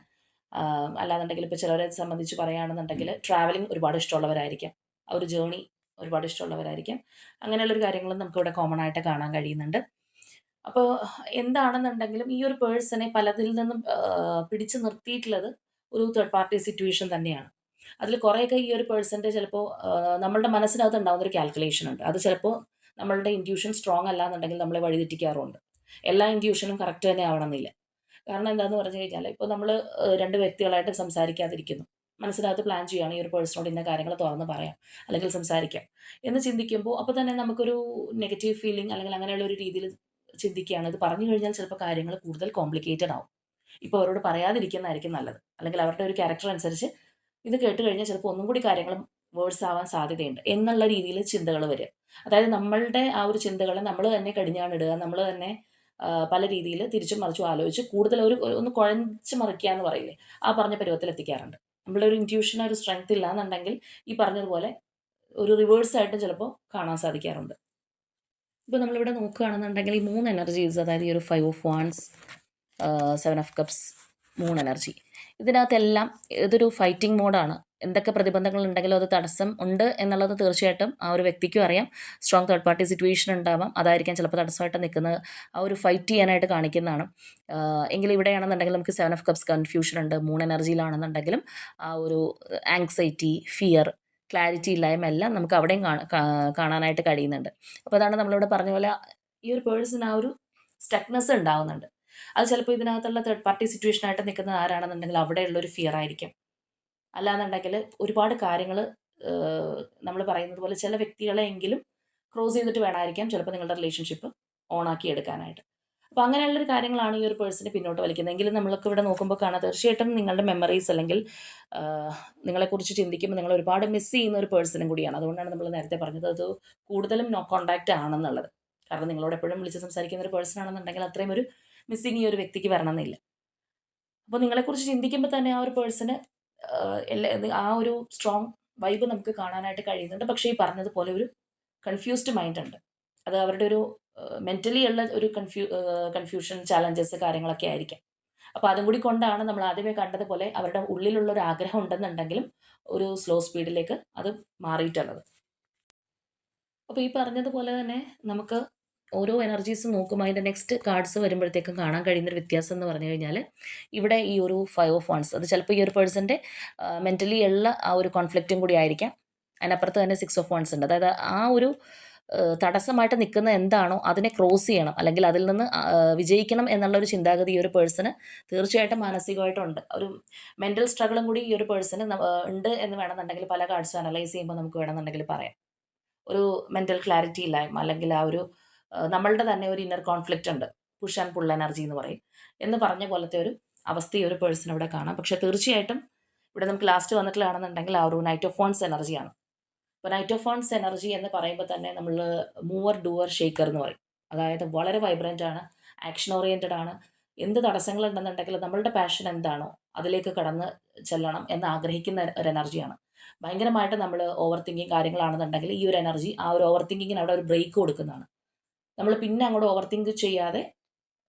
അല്ലാന്നുണ്ടെങ്കിൽ ഇപ്പോൾ ചിലരെ സംബന്ധിച്ച് പറയുകയാണെന്നുണ്ടെങ്കിൽ ട്രാവലിംഗ് ഒരുപാട് ഇഷ്ടമുള്ളവരായിരിക്കാം. ആ ഒരു ജേണി ഒരുപാട് ഇഷ്ടമുള്ളവരായിരിക്കാം. അങ്ങനെയുള്ളൊരു കാര്യങ്ങളും നമുക്കിവിടെ കോമൺ ആയിട്ട് കാണാൻ കഴിയുന്നുണ്ട്. അപ്പോൾ എന്താണെന്നുണ്ടെങ്കിലും ഈ ഒരു പേഴ്സണെ പലതിൽ നിന്നും പിടിച്ചു നിർത്തിയിട്ടുള്ളത് ഒരു തേർഡ് പാർട്ടി സിറ്റുവേഷൻ തന്നെയാണ്. അതിൽ കുറേയൊക്കെ ഈ ഒരു പേഴ്സന്റെ ചിലപ്പോൾ നമ്മളുടെ മനസ്സിനകത്ത് ഉണ്ടാകുന്ന ഒരു കാൽക്കുലേഷൻ ഉണ്ട്. അത് ചിലപ്പോൾ നമ്മളുടെ ഇന്റ്യൂഷൻ സ്ട്രോങ് അല്ല എന്നുണ്ടെങ്കിൽ നമ്മളെ വഴിതെറ്റിക്കാറുണ്ട്. എല്ലാ ഇന്റ്യൂഷനും കറക്റ്റ് തന്നെ ആവണമെന്നില്ല. കാരണം എന്താണെന്ന് പറഞ്ഞു കഴിഞ്ഞാൽ ഇപ്പോൾ നമ്മൾ രണ്ട് വ്യക്തികളായിട്ട് സംസാരിക്കാതിരിക്കുന്നു. മനസ്സിനകത്ത് പ്ലാൻ ചെയ്യുകയാണ് ഈ ഒരു പേഴ്സണോട് ഇന്ന കാര്യങ്ങൾ തുറന്ന് പറയാം. അല്ലെങ്കിൽ സംസാരിക്കാം. എന്ന് ചിന്തിക്കുമ്പോൾ അപ്പോൾ തന്നെ നമുക്കൊരു നെഗറ്റീവ് ഫീലിംഗ് അല്ലെങ്കിൽ അങ്ങനെയുള്ള ഒരു രീതിയിൽ ചിന്തിക്കുകയാണ്. ഇത് പറഞ്ഞു കഴിഞ്ഞാൽ ചിലപ്പോൾ കാര്യങ്ങൾ കൂടുതൽ കോംപ്ലിക്കേറ്റഡ് ആവും. ഇപ്പോൾ അവരോട് പറയാതിരിക്കുന്നതായിരിക്കും നല്ലത്. അല്ലെങ്കിൽ അവരുടെ ഒരു ക്യാരക്ടർ അനുസരിച്ച് ഇത് കേട്ട് കഴിഞ്ഞാൽ ചിലപ്പോൾ ഒന്നും കൂടി കാര്യങ്ങളും വേഴ്സ് ആവാൻ സാധ്യതയുണ്ട് എന്നുള്ള രീതിയിൽ ചിന്തകൾ വരിക. അതായത് നമ്മളുടെ ആ ഒരു ചിന്തകളെ നമ്മൾ തന്നെ കടിഞ്ഞാണിടുക നമ്മൾ തന്നെ പല രീതിയിൽ തിരിച്ചും മറിച്ചും ആലോചിച്ച് കൂടുതൽ ഒരു ഒന്ന് കുഴച്ച് മറിക്കുക എന്ന് പറയില്ലേ ആ പറഞ്ഞ പരുവത്തിൽ എത്തിക്കാറുണ്ട്. നമ്മളുടെ ഒരു ഇന്റ്യൂഷൻ ഒരു സ്ട്രെങ്ത് ഇല്ല എന്നുണ്ടെങ്കിൽ ഈ പറഞ്ഞതുപോലെ ഒരു റിവേഴ്സ് ആയിട്ട് ചിലപ്പോൾ കാണാൻ സാധിക്കാറുണ്ട്. ഇപ്പോൾ നമ്മളിവിടെ നോക്കുകയാണെന്നുണ്ടെങ്കിൽ ഈ മൂന്ന് എനർജീസ് അതായത് ഈ ഒരു five of wands seven of cups moon energy ഇതിനകത്തെല്ലാം ഇതൊരു ഫൈറ്റിംഗ് മോഡാണ് എന്തൊക്കെ പ്രതിബന്ധങ്ങൾ ഉണ്ടെങ്കിലും അത് തടസ്സം ഉണ്ട് എന്നുള്ളത് തീർച്ചയായിട്ടും ആ ഒരു വ്യക്തിക്കും അറിയാം. സ്ട്രോങ് തേർഡ് പാർട്ടി സിറ്റുവേഷൻ ഉണ്ടാവാം. അതായിരിക്കാം ചിലപ്പോൾ തടസ്സമായിട്ട് നിൽക്കുന്നത്. ആ ഒരു ഫൈറ്റ് ചെയ്യാനായിട്ട് കാണിക്കുന്നതാണ്. എങ്കിലും ഇവിടെയാണെന്നുണ്ടെങ്കിൽ നമുക്ക് സെവൻ ഓഫ് കപ്സ് കൺഫ്യൂഷൻ ഉണ്ട്. മൂൺ എനർജിയിലാണെന്നുണ്ടെങ്കിലും ആ ഒരു ആങ്സൈറ്റി ഫിയർ ക്ലാരിറ്റി ഇല്ലായ്മ എല്ലാം നമുക്ക് അവിടെയും കാണ- കാണാനായിട്ട് കഴിയുന്നുണ്ട്. അപ്പോൾ അതാണ് നമ്മളിവിടെ പറഞ്ഞ പോലെ ഈ ഒരു പേഴ്സൺ ആ ഒരു സ്റ്റക്നെസ് ഉണ്ടാവുന്നുണ്ട്. അത് ചിലപ്പോൾ ഇതിനകത്തുള്ള തേർഡ് പാർട്ടി സിറ്റുവേഷൻ ആയിട്ട് നിൽക്കുന്നത് ആരാണെന്നുണ്ടെങ്കിൽ അവിടെയുള്ള ഒരു ഫിയർ ആയിരിക്കും. അല്ലാന്നുണ്ടെങ്കിൽ ഒരുപാട് കാര്യങ്ങൾ നമ്മൾ പറയുന്നത് പോലെ ചില വ്യക്തികളെങ്കിലും ക്രോസ് ചെയ്തിട്ട് വേണമായിരിക്കാം ചിലപ്പോൾ നിങ്ങളുടെ റിലേഷൻഷിപ്പ് ഓണാക്കി എടുക്കാനായിട്ട്. അപ്പോൾ അങ്ങനെയുള്ളൊരു കാര്യങ്ങളാണ് ഈ ഒരു പേഴ്സണെ പിന്നോട്ട് വലിക്കുന്നത്. എങ്കിലും നമ്മൾക്ക് ഇവിടെ നോക്കുമ്പോൾ കാണാം തീർച്ചയായിട്ടും നിങ്ങളുടെ മെമ്മറീസ് അല്ലെങ്കിൽ നിങ്ങളെക്കുറിച്ച് ചിന്തിക്കുമ്പോൾ നിങ്ങൾ ഒരുപാട് മിസ് ചെയ്യുന്ന ഒരു പേഴ്സണും കൂടിയാണ്. അതുകൊണ്ടാണ് നമ്മൾ നേരത്തെ പറഞ്ഞത് അത് കൂടുതലും നോ കോണ്ടാക്റ്റ് ആണെന്നുള്ളത്. കാരണം നിങ്ങളോട് എപ്പോഴും വിളിച്ച് സംസാരിക്കുന്ന ഒരു പേഴ്സൺ ആണെന്നുണ്ടെങ്കിൽ അത്രയും ഒരു മിസ്സിങ് ഈ ഒരു വ്യക്തിക്ക് വരണമെന്നില്ല. അപ്പോൾ നിങ്ങളെക്കുറിച്ച് ചിന്തിക്കുമ്പോൾ തന്നെ ആ ഒരു പേഴ്സണ് ആ ഒരു സ്ട്രോങ് വൈബ് നമുക്ക് കാണാനായിട്ട് കഴിയുന്നുണ്ട്. പക്ഷേ ഈ പറഞ്ഞതുപോലെ ഒരു കൺഫ്യൂസ്ഡ് മൈൻഡ് ഉണ്ട്. അത് അവരുടെ ഒരു മെന്റലി ഉള്ള ഒരു കൺഫ്യൂ കൺഫ്യൂഷൻ ചാലഞ്ചസ് കാര്യങ്ങളൊക്കെ ആയിരിക്കാം. അപ്പോൾ അതും കൂടി കൊണ്ടാണ് നമ്മൾ ആദ്യമേ കണ്ടതുപോലെ അവരുടെ ഉള്ളിലുള്ള ഒരു ആഗ്രഹം ഉണ്ടെന്നുണ്ടെങ്കിലും ഒരു സ്ലോ സ്പീഡിലേക്ക് അത് മാറിയിട്ടുള്ളത്. അപ്പോൾ ഈ പറഞ്ഞതുപോലെ തന്നെ നമുക്ക് ഓരോ എനർജീസ് നോക്കുമ്പോൾ അതിന്റെ നെക്സ്റ്റ് കാർഡ്സ് വരുമ്പോഴത്തേക്കും കാണാൻ കഴിയുന്നൊരു വ്യത്യാസം എന്ന് പറഞ്ഞു കഴിഞ്ഞാൽ ഇവിടെ ഈ ഒരു ഫൈവ് ഓഫ് വൺസ് അത് ചിലപ്പോൾ ഈ ഒരു പേഴ്സന്റെ മെന്റലി ഉള്ള ആ ഒരു കോൺഫ്ലിക്റ്റും കൂടി ആയിരിക്കാം. അതിനപ്പുറത്ത് തന്നെ സിക്സ് ഓഫ് വൺസ് ഉണ്ട്. അതായത് ആ ഒരു തടസ്സമായിട്ട് നിൽക്കുന്ന എന്താണോ അതിനെ ക്രോസ് ചെയ്യണം. അല്ലെങ്കിൽ അതിൽ നിന്ന് വിജയിക്കണം എന്നുള്ള ഒരു ചിന്താഗതി ഈ ഒരു പേഴ്സണ് തീർച്ചയായിട്ടും മാനസികമായിട്ടുണ്ട്. ഒരു മെന്റൽ സ്ട്രഗിളും കൂടി ഈ ഒരു പേഴ്സണ് ഉണ്ട് എന്ന് വേണമെന്നുണ്ടെങ്കിൽ പല കാർഡ്സും അനലൈസ് ചെയ്യുമ്പോൾ നമുക്ക് വേണമെന്നുണ്ടെങ്കിൽ പറയാം. ഒരു മെന്റൽ ക്ലാരിറ്റി ഇല്ലായ്മ അല്ലെങ്കിൽ ആ ഒരു നമ്മളുടെ തന്നെ ഒരു ഇന്നർ കോൺഫ്ലിക്റ്റ് ഉണ്ട്. പുഷ് ആൻഡ് പുൾ എനർജി എന്ന് പറയും. എന്ന് പറഞ്ഞ പോലത്തെ ഒരു അവസ്ഥ ഒരു പേഴ്സൺ ഇവിടെ കാണാം. പക്ഷെ തീർച്ചയായിട്ടും ഇവിടെ നമുക്ക് ലാസ്റ്റ് വന്നിട്ടുള്ളതാണെന്നുണ്ടെങ്കിൽ ആ ഒരു നൈറ്റ് ഓഫ് ഫോൺസ് എനർജിയാണ് അപ്പോൾ നൈറ്റ് ഓഫ് ഫോൺസ് എനർജി എന്ന് പറയുമ്പോൾ തന്നെ നമ്മൾ മൂവർ ഡൂവർ ഷേക്കർ എന്ന് പറയും. അതായത് വളരെ വൈബ്രന്റ് ആണ് ആക്ഷൻ ഓറിയന്റഡ് ആണ്. എന്ത് തടസ്സങ്ങളുണ്ടെന്നുണ്ടെങ്കിൽ നമ്മളുടെ പാഷൻ എന്താണോ അതിലേക്ക് കടന്ന് ചെല്ലണം എന്ന് ആഗ്രഹിക്കുന്ന ഒരു എനർജിയാണ് ഭയങ്കരമായിട്ട് നമ്മൾ ഓവർ തിങ്കിങ് കാര്യങ്ങളാണെന്നുണ്ടെങ്കിൽ ഈ ഒരു എനർജി ആ ഒരു ഓവർ തിങ്കിങ്ങിന് അവിടെ ഒരു ബ്രേക്ക് കൊടുക്കുന്നതാണ്. നമ്മൾ പിന്നെ അങ്ങോട്ട് ഓവർ തിങ്ക് ചെയ്യാതെ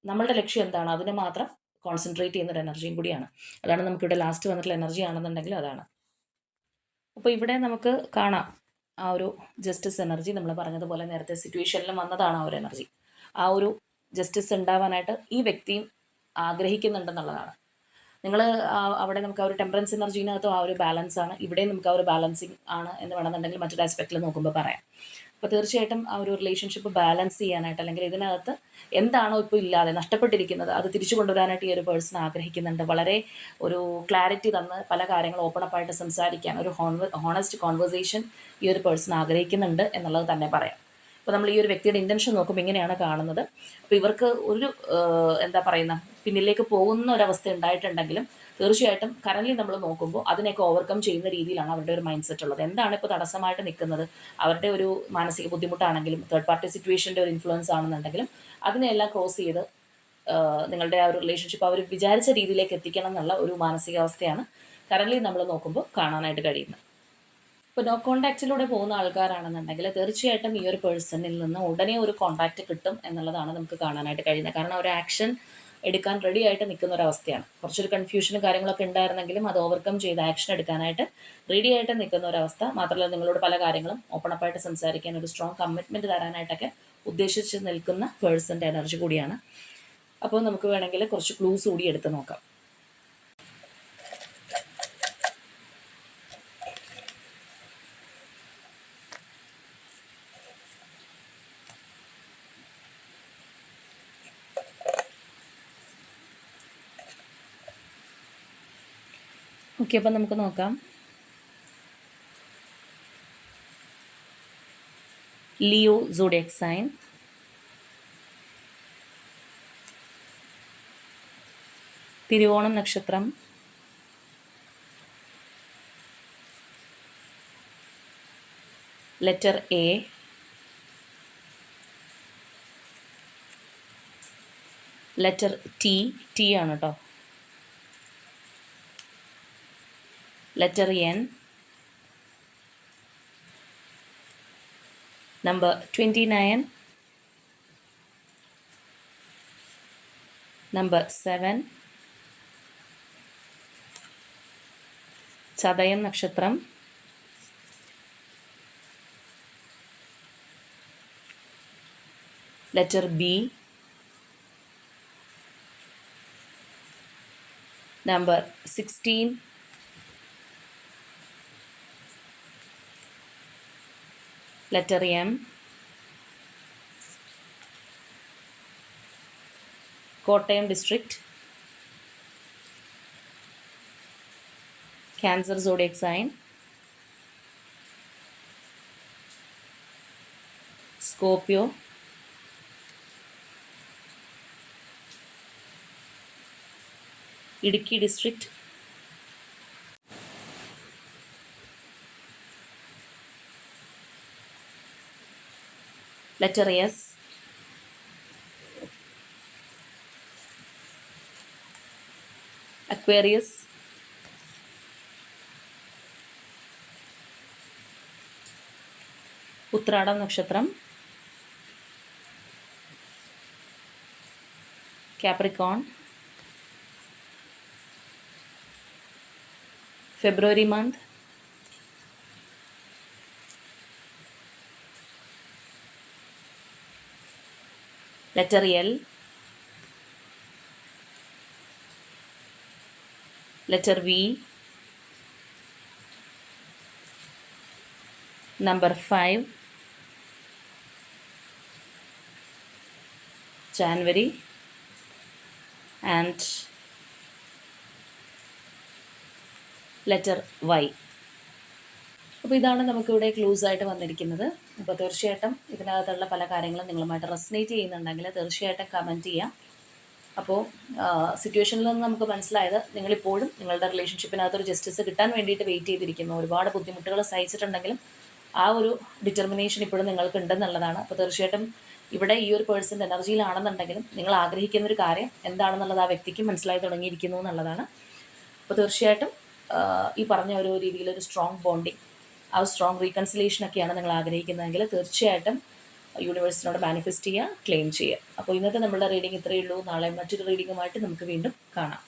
നമ്മളുടെ ലക്ഷ്യം എന്താണ്? അതിന് മാത്രം കോൺസെൻട്രേറ്റ് ചെയ്യുന്ന ഒരു എനർജിയും കൂടിയാണ്. അതാണ് നമുക്കിവിടെ ലാസ്റ്റ് വന്നിട്ടുള്ള എനർജി ആണെന്നുണ്ടെങ്കിൽ അതാണ്. അപ്പോൾ ഇവിടെ നമുക്ക് കാണാം ആ ഒരു ജസ്റ്റിസ് എനർജി നമ്മൾ പറഞ്ഞതുപോലെ നേരത്തെ സിറ്റുവേഷനിലും വന്നതാണ് ആ ഒരു എനർജി ആ ഒരു ജസ്റ്റിസ് ഉണ്ടാവാനായിട്ട് ഈ വ്യക്തിയും ആഗ്രഹിക്കുന്നുണ്ടെന്നുള്ളതാണ്. നിങ്ങൾ അവിടെ നമുക്ക് ആ ഒരു ടെമ്പറൻസ് എനർജീനകത്തും ആ ഒരു ബാലൻസ് ആണ്. ഇവിടെയും നമുക്ക് ആ ഒരു ബാലൻസിങ് ആണ് എന്ന് വേണമെന്നുണ്ടെങ്കിൽ മറ്റൊരു ആസ്പെക്റ്റിൽ നോക്കുമ്പോൾ പറയാം. അപ്പോൾ തീർച്ചയായിട്ടും ആ ഒരു റിലേഷൻഷിപ്പ് ബാലൻസ് ചെയ്യാനായിട്ട് അല്ലെങ്കിൽ ഇതിനകത്ത് എന്താണോ ഇപ്പോൾ ഇല്ലാതെ നഷ്ടപ്പെട്ടിരിക്കുന്നത് അത് തിരിച്ചു കൊണ്ടുവരാനായിട്ട് ഈ ഒരു പേഴ്സൺ ആഗ്രഹിക്കുന്നുണ്ട്. വളരെ ഒരു ക്ലാരിറ്റി തന്ന് പല കാര്യങ്ങൾ ഓപ്പൺ അപ്പായിട്ട് സംസാരിക്കാൻ ഒരു ഹോണസ്റ്റ് കോൺവെർസേഷൻ ഈ ഒരു പേഴ്സൺ ആഗ്രഹിക്കുന്നുണ്ട് എന്നുള്ളത് തന്നെ പറയാം. അപ്പോൾ നമ്മൾ ഈ ഒരു വ്യക്തിയുടെ ഇന്റൻഷൻ നോക്കുമ്പോൾ ഇങ്ങനെയാണ് കാണുന്നത്. അപ്പോൾ ഇവർക്ക് ഒരു എന്താ പറയുന്ന പിന്നിലേക്ക് പോകുന്ന ഒരവസ്ഥ ഉണ്ടായിട്ടുണ്ടെങ്കിലും തീർച്ചയായിട്ടും കറൻലി നമ്മൾ നോക്കുമ്പോൾ അതിനെയൊക്കെ ഓവർകം ചെയ്യുന്ന രീതിയിലാണ് അവരുടെ ഒരു മൈൻഡ് സെറ്റ് ഉള്ളത്. എന്താണ് ഇപ്പോൾ തടസ്സമായിട്ട് നിൽക്കുന്നത്? അവരുടെ ഒരു മാനസിക ബുദ്ധിമുട്ടാണെങ്കിലും തേർഡ് പാർട്ടി സിറ്റുവേഷന്റെ ഒരു ഇൻഫ്ലുവൻസ് ആണെന്നുണ്ടെങ്കിലും അതിനെയെല്ലാം ക്രോസ് ചെയ്ത് നിങ്ങളുടെ ആ ഒരു റിലേഷൻഷിപ്പ് അവർ വിചാരിച്ച രീതിയിലേക്ക് എത്തിക്കണം എന്നുള്ള ഒരു മാനസികാവസ്ഥയാണ് കറൻലി നമ്മൾ നോക്കുമ്പോൾ കാണാനായിട്ട് കഴിയുന്നത്. ഇപ്പോൾ നോ കോണ്ടാക്റ്റിലൂടെ പോകുന്ന ആൾക്കാരാണെന്നുണ്ടെങ്കിൽ തീർച്ചയായിട്ടും ഈ ഒരു പേഴ്സണിൽ നിന്ന് ഉടനെ ഒരു കോണ്ടാക്റ്റ് കിട്ടും എന്നുള്ളതാണ് നമുക്ക് കാണാനായിട്ട് കഴിയുന്നത്. കാരണം ഒരു ആക്ഷൻ എടുക്കാൻ റെഡി ആയിട്ട് നിൽക്കുന്ന ഒരു അവസ്ഥയാണ്. കുറച്ചൊരു കൺഫ്യൂഷനും കാര്യങ്ങളൊക്കെ ഉണ്ടായിരുന്നെങ്കിലും അത് ഓവർകം ചെയ്ത് ആക്ഷൻ എടുക്കാനായിട്ട് റെഡി ആയിട്ട് നിൽക്കുന്ന ഒരു അവസ്ഥ. മാത്രമല്ല നിങ്ങളോട് പല കാര്യങ്ങളും ഓപ്പൺ അപ്പായിട്ട് സംസാരിക്കാൻ ഒരു സ്ട്രോങ് കമ്മിറ്റ്മെന്റ് തരാനായിട്ടൊക്കെ ഉദ്ദേശിച്ച് നിൽക്കുന്ന പേഴ്സന്റെ എനർജി കൂടിയാണ്. അപ്പോൾ നമുക്ക് വേണമെങ്കിൽ കുറച്ച് ക്ലൂസ് കൂടി എടുത്ത് നോക്കാം. ഓക്കെ അപ്പം നമുക്ക് നോക്കാം. ലിയോ സൂഡിയക് സൈൻ തിരുവോണം നക്ഷത്രം. Letter A letter T T ആണ് കേട്ടോ letter N. Number 29. Number 7. Chadayam Nakshatram, letter B. Number 16. letter M. Kottayam district. Cancer zodiac sign. Scorpio. Idiki district. Letter S Aquarius Uthradam നക്ഷത്രം Capricorn February month letter L, letter V, number 5, January. And letter Y. അപ്പോൾ ഇതാണ് നമുക്കിവിടെ clues ആയിട്ട് വന്നിരിക്കുന്നത്. അപ്പോൾ തീർച്ചയായിട്ടും ഇതിനകത്തുള്ള പല കാര്യങ്ങളും നിങ്ങളുമായിട്ട് റെസനേറ്റ് ചെയ്യുന്നുണ്ടെങ്കിൽ തീർച്ചയായിട്ടും കമന്റ് ചെയ്യാം. അപ്പോൾ സിറ്റുവേഷനിൽ നിന്ന് നമുക്ക് മനസ്സിലായത് നിങ്ങളിപ്പോഴും നിങ്ങളുടെ റിലേഷൻഷിപ്പിനകത്തൊരു ജസ്റ്റിസ് കിട്ടാൻ വേണ്ടിയിട്ട് വെയിറ്റ് ചെയ്തിരിക്കുന്നു. ഒരുപാട് ബുദ്ധിമുട്ടുകൾ സഹിച്ചിട്ടുണ്ടെങ്കിലും ആ ഒരു ഡിറ്റർമിനേഷൻ ഇപ്പോഴും നിങ്ങൾക്ക് ഉണ്ടെന്നുള്ളതാണ് അപ്പോൾ തീർച്ചയായിട്ടും ഇവിടെ ഈ ഒരു പേഴ്സന്റെ എനർജിയിലാണെന്നുണ്ടെങ്കിലും നിങ്ങൾ ആഗ്രഹിക്കുന്ന ഒരു കാര്യം എന്താണെന്നുള്ളത് ആ വ്യക്തിക്ക് മനസ്സിലായി തുടങ്ങിയിരിക്കുന്നു എന്നുള്ളതാണ്. അപ്പോൾ തീർച്ചയായിട്ടും ഈ പറഞ്ഞ ഒരു രീതിയിലൊരു സ്ട്രോങ് ബോണ്ടിങ് ആ സ്ട്രോങ് റീകൺസിലേഷൻ ഒക്കെയാണ് നിങ്ങൾ ആഗ്രഹിക്കുന്നതെങ്കിൽ തീർച്ചയായിട്ടും യൂണിവേഴ്സിനോട് മാനിഫെസ്റ്റ് ചെയ്യുക ക്ലെയിം ചെയ്യുക. അപ്പോൾ ഇന്നത്തെ നമ്മുടെ റീഡിംഗ് ഇത്രയേ ഉള്ളൂ. നാളെ മറ്റൊരു റീഡിങ്ങുമായിട്ട് നമുക്ക് വീണ്ടും കാണാം.